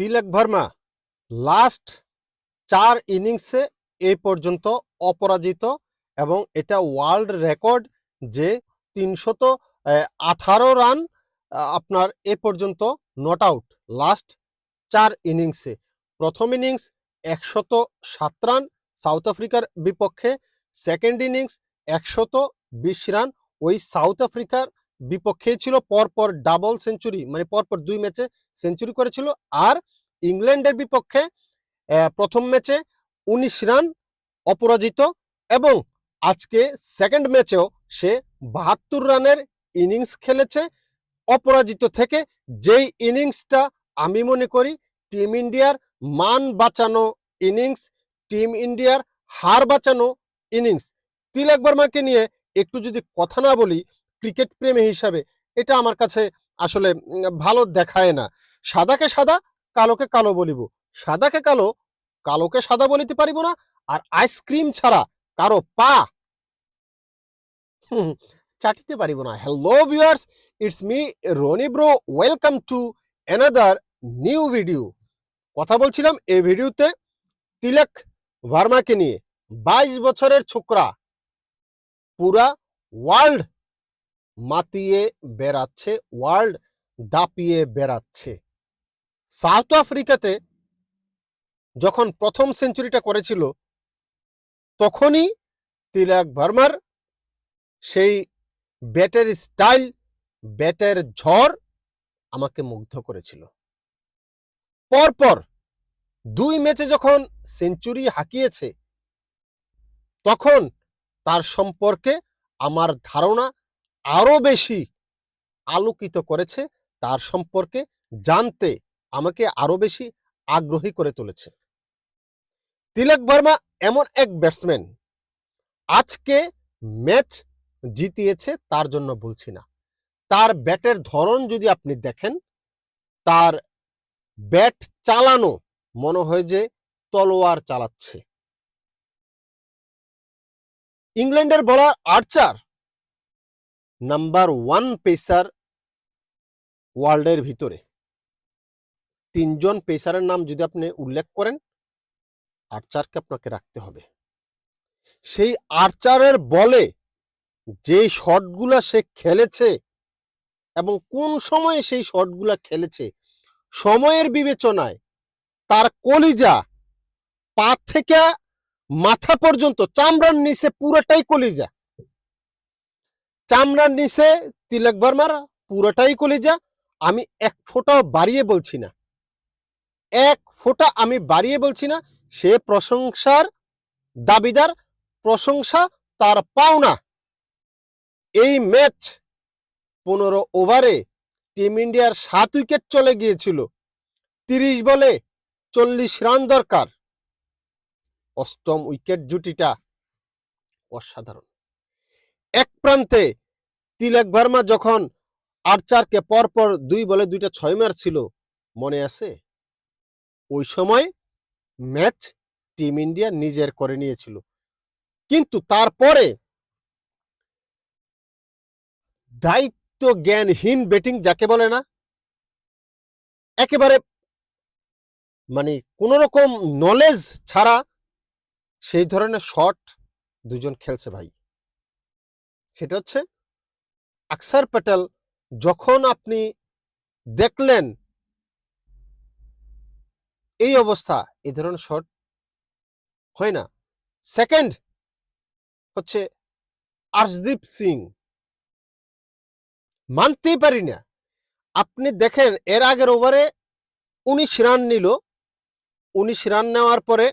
তিলক Verma last চার ইনিংসে এই পর্যন্ত অপরাজিত এবং এটা ওয়ার্ল্ড রেকর্ড যে তিনশত আঠারো রান আপনার এ পর্যন্ত নট আউট লাস্ট চার ইনিংসে প্রথম ইনিংস একশত সাত রান সাউথ আফ্রিকার বিপক্ষে। সেকেন্ড ইনিংস একশত বিশ রান ওই সাউথ আফ্রিকার বিপক্ষে ছিল পরপর ডাবল সেঞ্চুরি মানে পরপর দুই ম্যাচে সেঞ্চুরি করেছিল। আর ইংল্যান্ডের বিপক্ষে প্রথম ম্যাচে উনিশ রান অপরাজিত এবং আজকে সেকেন্ড ম্যাচেও সে বাহাত্তর রানের ইনিংস খেলেছে অপরাজিত থেকে। যেই ইনিংসটা আমি মনে করি টিম ইন্ডিয়ার মান বাঁচানো ইনিংস টিম ইন্ডিয়ার হার বাঁচানো ইনিংস তিলক বর্মাকে নিয়ে একটু যদি কথা না বলি ক্রিকেট প্রেমী হিসাবে এটা আমার কাছে আসলে ভালো দেখায় না। সাদাকে সাদা, কালোকে কালো বলিব। সাদাকে কালো, কালোকে সাদা বলিতে পারিব না। আর আইসক্রিম ছাড়া কারও পা চাটিতে পারিব না। Hello viewers, it's me Rony bro. Welcome to another new video. কথা বলছিলাম এই ভিডিওতে তিলক ভার্মাকে নিয়ে। বাইশ বছরের ছোকরা। পুরা ওয়ার্ল্ড মাতিয়ে বেড়াচ্ছে, ওয়ার্ল্ড দাপিয়ে বেড়াচ্ছে। সাউথ আফ্রিকাতে যখন প্রথম সেঞ্চুরিটা করেছিল, তখনই তিলক ভার্মার সেই ব্যাটের স্টাইল, ব্যাটের ঝড় আমাকে মুগ্ধ করেছিল। পরপর দুই ম্যাচে যখন সেঞ্চুরি হাঁকিয়েছে, তখন তার সম্পর্কে আমার ধারণা আরও বেশি আলোকিত করেছে, তার সম্পর্কে জানতে আমাকে আরও বেশি আগ্রহী করে তুলেছে। তিলক ভার্মা এমন এক ব্যাটসম্যান আজকে ম্যাচ জিতিয়েছে তার জন্য বলছি না। তার ব্যাটের ধরন যদি আপনি দেখেন, তার ব্যাট চালানো মনে হয় যে তলোয়ার চালাচ্ছে। ইংল্যান্ডের বলার আর্চার নাম্বার ওয়ান পেসার ওয়ার্ল্ডের ভিতরে। তিনজন পেসারের নাম যদি আপনি উল্লেখ করেন, আর্চারকে আপনাকে রাখতে হবে। সেই আর্চারের বলে যে শটগুলা সে খেলেছে এবং কোন সময়ে সেই শটগুলা খেলেছে, সময়ের বিবেচনায় তার কলিজা পা থেকে মাথা পর্যন্ত, চামড়ার নিচে পুরোটাই কলিজা। চামড়ার নিচে তিলক বর্মার পুরোটাই কলিজা, আমি এক ফোঁটাও বাড়িয়ে বলছি না। এক ফোঁটা আমি বাড়িয়ে বলছি না, সে প্রশংসার দাবিদার, প্রশংসা তার পাওনা। এই ম্যাচ পনেরো ওভারে টিম ইন্ডিয়ার সাত উইকেট চলে গিয়েছিল, তিরিশ বলে চল্লিশ রান দরকার। অষ্টম উইকেট জুটিটা অসাধারণ। এক প্রান্তে তিলক ভার্মা যখন আর্চারকে পরপর দুই বলে দুইটা ছয় মারছিল, মনে আছে? ওই সময় ম্যাচ টিম ইন্ডিয়া নিজের করে নিয়েছিল। কিন্তু তারপরে দায়িত্ব জ্ঞানহীন ব্যাটিং যাকে বলে না, একেবারে মানে কোন রকম নলেজ ছাড়া সেই ধরনের শট দুজন খেলছে ভাই। সেটা হচ্ছে আকসার প্যাটেল যখন আপনি দেখলেন এই অবস্থা এই ধরনের শট হয় না। সেকেন্ড হচ্ছে আর্শদীপ সিং। মানতেই পারি না। আপনি দেখেন, এর আগের ওভারে উনিশ রান নিল। উনিশ রান নেওয়ার পরে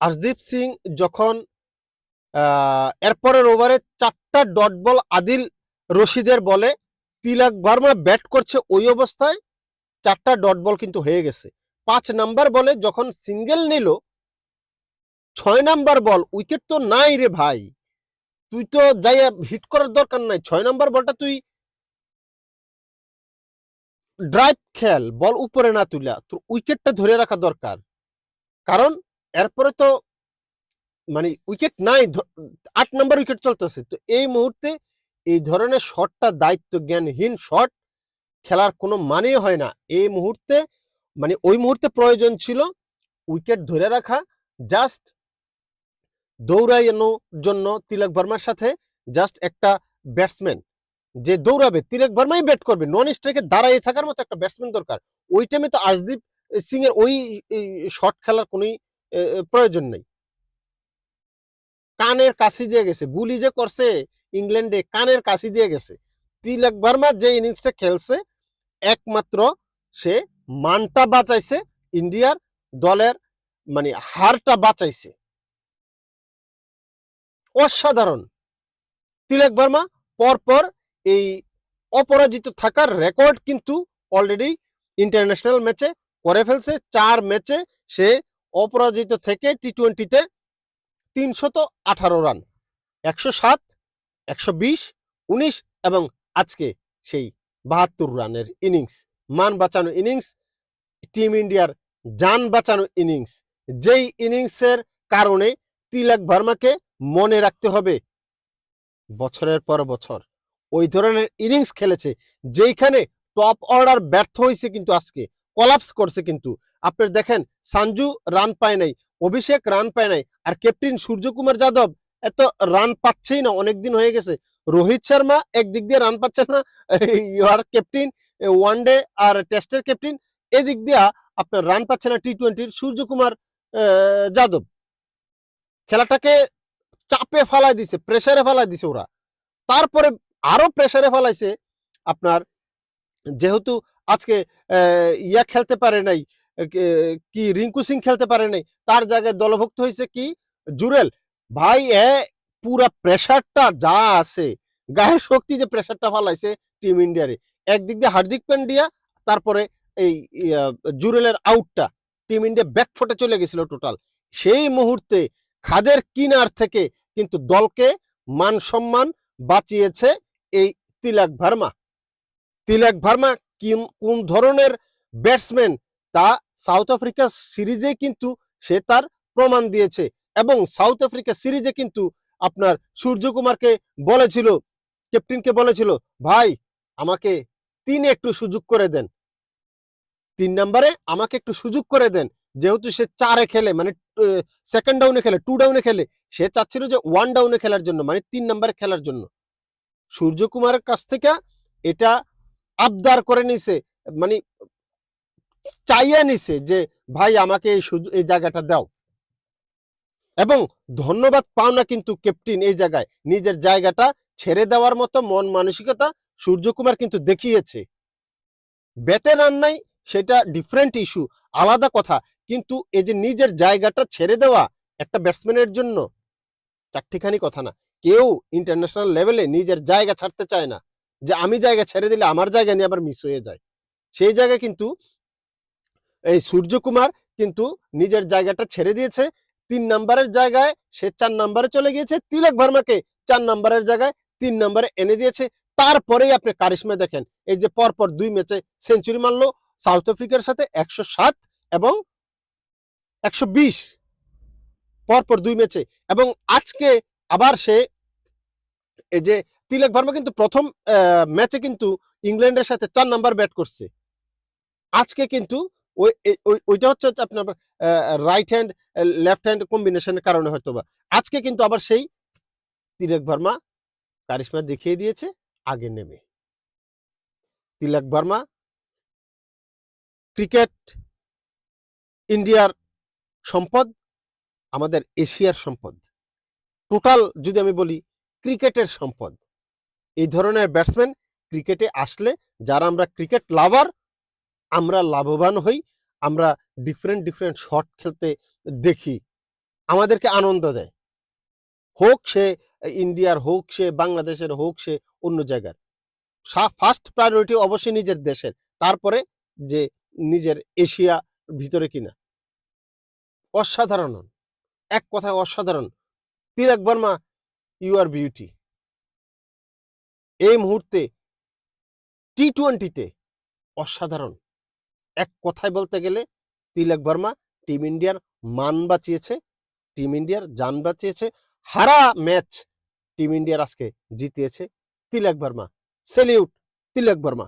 আশদীপ সিং যখন এরপরের ওভারে চারটা ডট বল আদিল রশিদের বলে তিলাক ভার্মা ব্যাট করছে ওই অবস্থায় চারটা ডট বল কিন্তু হয়ে গেছে। পাঁচ নাম্বার বলে যখন সিঙ্গেল নিল, ছয় নাম্বার বল উইকেট তো নাই রে ভাই। তুই তো যাই হিট করার দরকার নাই। ছয় নাম্বার বলটা তুই ড্রাইভ খেল বল উপরে না তুলা। তোর উইকেটটা ধরে রাখা দরকার। কারণ এরপরে তো মানে উইকেট নাই আট নম্বর উইকেট চলতেছে। তো এই মুহূর্তে এই ধরনের শটটা দায়িত্ব জ্ঞানহীন শট খেলার কোনো মানে হয় না। এই মুহূর্তে মানে ওই মুহূর্তে প্রয়োজন ছিল উইকেট ধরে রাখা জাস্ট দৌড়ানোর জন্য তিলক ভার্মার সাথে জাস্ট একটা ব্যাটসম্যান যে দৌড়াবে, তিলক ভার্মাই ব্যাট করবে। নন স্ট্রাইকে দাঁড়াইয়ে থাকার মতো একটা ব্যাটসম্যান দরকার। ওই টাইমে তো আর্শদীপ সিং এর ওই শট খেলার কোনো প্রয়োজন নেই। কানের কাছি দিয়ে গেছে। গুলি যে করছে ইংল্যান্ডে কানের কাছি দিয়ে গেছে। তিলক ভার্মা যে ইনিংসটা খেলছে, একমাত্র সে মানটা বাঁচাইছে, ইন্ডিয়ার দলের মানে হারটা বাঁচাইছে। অসাধারণ। তিলক ভার্মা পরপর এই অপরাজিত থাকার রেকর্ড কিন্তু অলরেডি ইন্টারন্যাশনাল ম্যাচে করে ফেলছে। চার ম্যাচে সে অপরাজিত থেকে টি টোয়েন্টিতে তিনশত আঠারো রান। একশো সাত, একশো বিশ, উনিশ এবং আজকে সেই বাহাত্তর রানের ইনিংস। মান বাঁচানো ইনিংস, টিম ইন্ডিয়ার যান বাঁচানো ইনিংস। যেই ইনিংসের কারণে তিলক ভার্মাকে মনে রাখতে হবে বছরের পর বছর। ওই ধরনের ইনিংস খেলেছে, যেইখানে টপ অর্ডার ব্যর্থ হয়েছে কিন্তু আজকে, কলাপস করছে কিন্তু। আপনি দেখেন, সাঞ্জু রান পায় নাই অভিষেক রান পায় নাই। আর ক্যাপ্টেন সূর্যকুমার যাদব এত রান পাচ্ছেই না, অনেকদিন হয়ে গেছে। রোহিত শর্মা একদিক দিয়ে রান পাচ্ছেন না ইউর ক্যাপ্টেন ওয়ান ডে আর টেস্টের ক্যাপ্টেন এদিক দিয়া আপনার রান পাচ্ছে না টি টোয়েন্টির সূর্যকুমার যাদব। খেলাটাকে চাপে ফালাই দিছে প্রেসারে ফালাই দিছে ওরা। তারপরে আরও প্রেসারে ফালাইছে আপনার, যেহেতু আজকে ইয়া খেলতে পারে নাই কি রিঙ্কু সিং খেলতে পারে নাই? তার জায়গায় দলভুক্ত হয়েছে কি? জুরেল। ভাই, এ পুরা প্রেশারটা যা আছে, গায়ের শক্তি যে প্রেসারটা ফালাইছে টিম ইন্ডিয়ারে একদিক দিয়ে হার্দিক পান্ডিয়া, তারপরে এই জুরেলের আউটটা টিম ইন্ডিয়া ব্যাকফোটে চলে গেছিল টোটাল সেই মুহূর্তে খাদের কিনার থেকে কিন্তু দলকে মান সম্মান বাঁচিয়েছে এই তিলক ভার্মা। তিলক ভার্মা কোন ধরনের ব্যাটসম্যান তা সাউথ আফ্রিকা সিরিজে কিন্তু সে তার প্রমাণ দিয়েছে এবং সাউথ আফ্রিকা সিরিজে কিন্তু আপনার সূর্যকুমারকে বলেছিল, ক্যাপ্টেনকে বলেছিল, ভাই, আমাকে তিন একটু সুযোগ করে দেন। তিন নম্বরে আমাকে একটু সুযোগ করে দেন। যেহেতু সে চারে খেলে মানে সেকেন্ড ডাউনে খেলে টু ডাউনে খেলে, সে চাচ্ছিল যে ওয়ান ডাউনে খেলার জন্য মানে তিন নম্বরে খেলার জন্য। সূর্যকুমারের কাছ থেকে এটা আবদার করে নিছে মানে চাইয়া নিছে যে, ভাই, আমাকে এই সুযোগ এই জায়গাটা দাও। এবং ধন্যবাদ পাও না কিন্তু ক্যাপ্টেন এই জায়গায়। নিজের জায়গাটা ছেড়ে দেওয়ার মতো মন মানসিকতা সূর্যকুমার কিন্তু দেখিয়েছে। ব্যাটে রান নাই, সেটা ডিফারেন্ট ইস্যু আলাদা কথা। কিন্তু এই যে নিজের জায়গাটা ছেড়ে দেওয়া একটা ব্যাটসম্যানের জন্য, চারটিখানি কথা না। কেউ ইন্টারন্যাশনাল লেভেলে নিজের জায়গা ছাড়তে চায় না। যে, আমি জায়গা ছেড়ে দিলে আমার জায়গা নিয়ে আবার মিস হয়ে যায়। সেই জায়গায় কিন্তু এই সূর্যকুমার কিন্তু নিজের জায়গাটা ছেড়ে দিয়েছে। তিন নাম্বারের জায়গায় সে চার নাম্বারে চলে গিয়েছে। তিলক ভার্মাকে চার নাম্বারের জায়গায় তিন নাম্বারে এনে দিয়েছে। তারপরেই আপনি কারিশমা দেখেন। এই যে পরপর দুই ম্যাচে সেঞ্চুরি মারলো সাউথ আফ্রিকার সাথে একশো সাত এবং একশো বিশ। পরপর দুই ম্যাচে। এবং আজকে আবার সে এই যে তিলক ভার্মা কিন্তু প্রথম ম্যাচে কিন্তু ইংল্যান্ডের সাথে চার নাম্বার ব্যাট করছে। আজকে কিন্তু ওই ওই- ওইটা হচ্ছে হচ্ছে আপনার রাইট হ্যান্ড লেফট হ্যান্ড কম্বিনেশনের কারণে হয়তো বা। আজকে কিন্তু আবার সেই তিলক ভার্মা কারিশমা দেখিয়ে দিয়েছে, আগে নেমে। তিলক ভার্মা ক্রিকেট ইন্ডিয়ার সম্পদ, আমাদের এশিয়ার সম্পদ। টোটাল যদি আমি বলি ক্রিকেটের সম্পদ, এই ধরনের ব্যাটসম্যান ক্রিকেটে আসলে, যারা আমরা ক্রিকেট লাভার আমরা লাভবান হই, আমরা ডিফারেন্ট ডিফারেন্ট শট খেলতে দেখি, আমাদেরকে আনন্দ দেয়। হোক সে ইন্ডিয়ার, হোক সে বাংলাদেশের, হোক সে অন্য জায়গার। ফার্স্ট প্রায়োরিটি অবশ্যই নিজের দেশের, তারপরে যে নিজের এশিয়া ভিতরে কিনা। অসাধারণ। এক কথায় অসাধারণ। Tilak Varma you are beauty এই মুহূর্তে টি টোয়েন্টিতে অসাধারণ। এক কথায় বলতে গেলে তিলক বর্মা টিম ইন্ডিয়ার মান বাঁচিয়েছে টিম ইন্ডিয়ার যান বাঁচিয়েছে, হারা ম্যাচ টিম ইন্ডিয়ার আজকে জিতিয়েছে তিলক বর্মা। সেলিউট তিলক বর্মা।